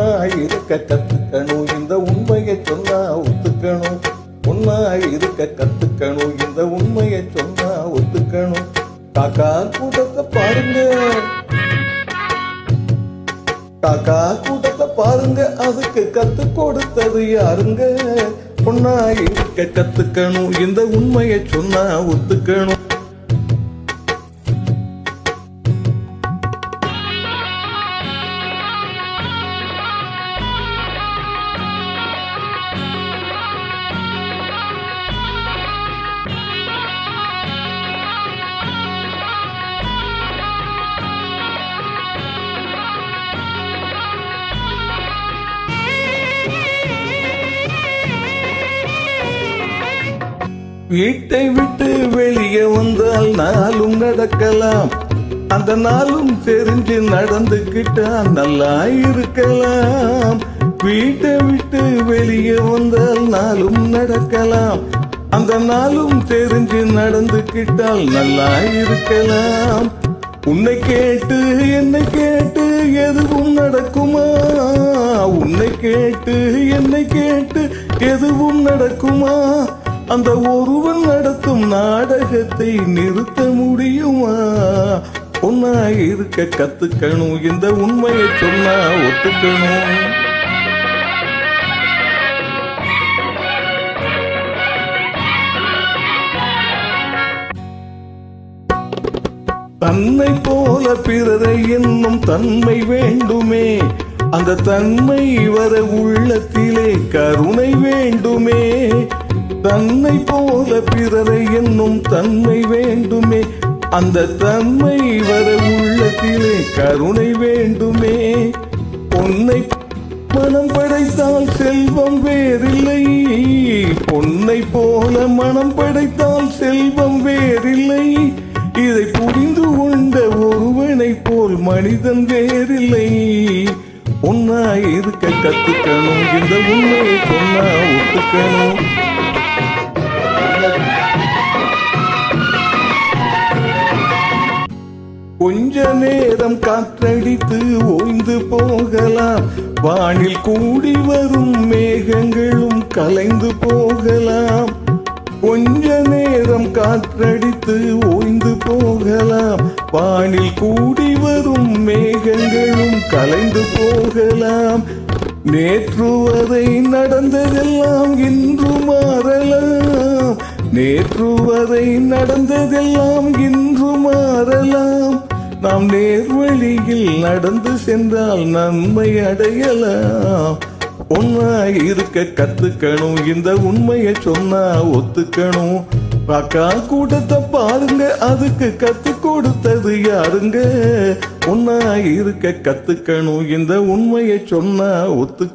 ஒன்னாய் இருக்க கத்துக்கணும். இந்த உண்மையை சொன்னா ஒத்துக்கணும். ஒன்னாய் இருக்க கத்துக்கணும். இந்த உண்மையை சொன்னா ஒத்துக்கணும். காக்கா கூட்டத்தை பாருங்க. காக்கா கூட்டத்தை பாருங்க. அதுக்கு கத்து கொடுத்தது யாருங்க? ஒன்னாய் இருக்க கத்துக்கணும். இந்த உண்மையை சொன்னா ஒத்துக்கணும். வீட்டை விட்டு வெளியே வந்தால் நாளும் நடக்கலாம். அந்த நாளும் தெரிஞ்சு நடந்துக்கிட்டா நல்லா இருக்கலாம். வீட்டை விட்டு வெளியே வந்தால் நாளும் நடக்கலாம். அந்த நாளும் தெரிஞ்சு நடந்துக்கிட்டால் நல்லா இருக்கலாம். உன்னை கேட்டு என்னை கேட்டு எதுவும் நடக்குமா? உன்னை கேட்டு என்னை கேட்டு எதுவும் நடக்குமா? அந்த ஒருவன் நடத்தும் நாடகத்தை நிறுத்த முடியுமா? ஒன்னா இருக்க கத்துக்கணும் இந்த உண்மையை சொன்னா ஒத்துக்கணும். தன்னை போல பிறரை என்னும் தன்மை வேண்டுமே. அந்த தன்மை வர உள்ளத்திலே கருணை வேண்டுமே. தன்னை போல பிறரை என்னும் தன்மை வேண்டுமே. அந்த தன்மை வர உள்ளத்திலே கருணை வேண்டுமே. பொன்னை மனம் படைத்தால் செல்வம் வேறில்லை. பொன்னை போல மனம் படைத்தால் செல்வம் வேறில்லை. இதை புரிந்து கொண்ட ஒருவனை போல் மனிதன் வேறில்லை. ஒன்னா இருக்க கத்துக்கணும் இந்த உண்மையை சொன்னா ஒத்துக்கணும். கொஞ்ச நேரம் காற்றடித்து ஓய்ந்து போகலாம். வானில் கூடி வரும் மேகங்களும் கலைந்து போகலாம். கொஞ்ச நேரம் காற்றடித்து ஓய்ந்து போகலாம். வானில் கூடி வரும் மேகங்களும் கலைந்து போகலாம். நேற்று வரை நடந்ததெல்லாம் இன்று மாறலாம். நேற்று வரை நடந்ததெல்லாம் இன்று மாறலாம். நாம் நேர்வழியில் நடந்து சென்றால் நன்மை அடையலாம். ஒன்னாய் இருக்க கத்துக்கணும் இந்த உண்மையை சொன்னா ஒத்துக்கணும். அக்கா கூட்டத்தை பாருங்க அதுக்கு கத்து கொடுத்தது யாருங்க? ஒன்னாய் இருக்க கத்துக்கணும் இந்த உண்மையை சொன்னா ஒத்து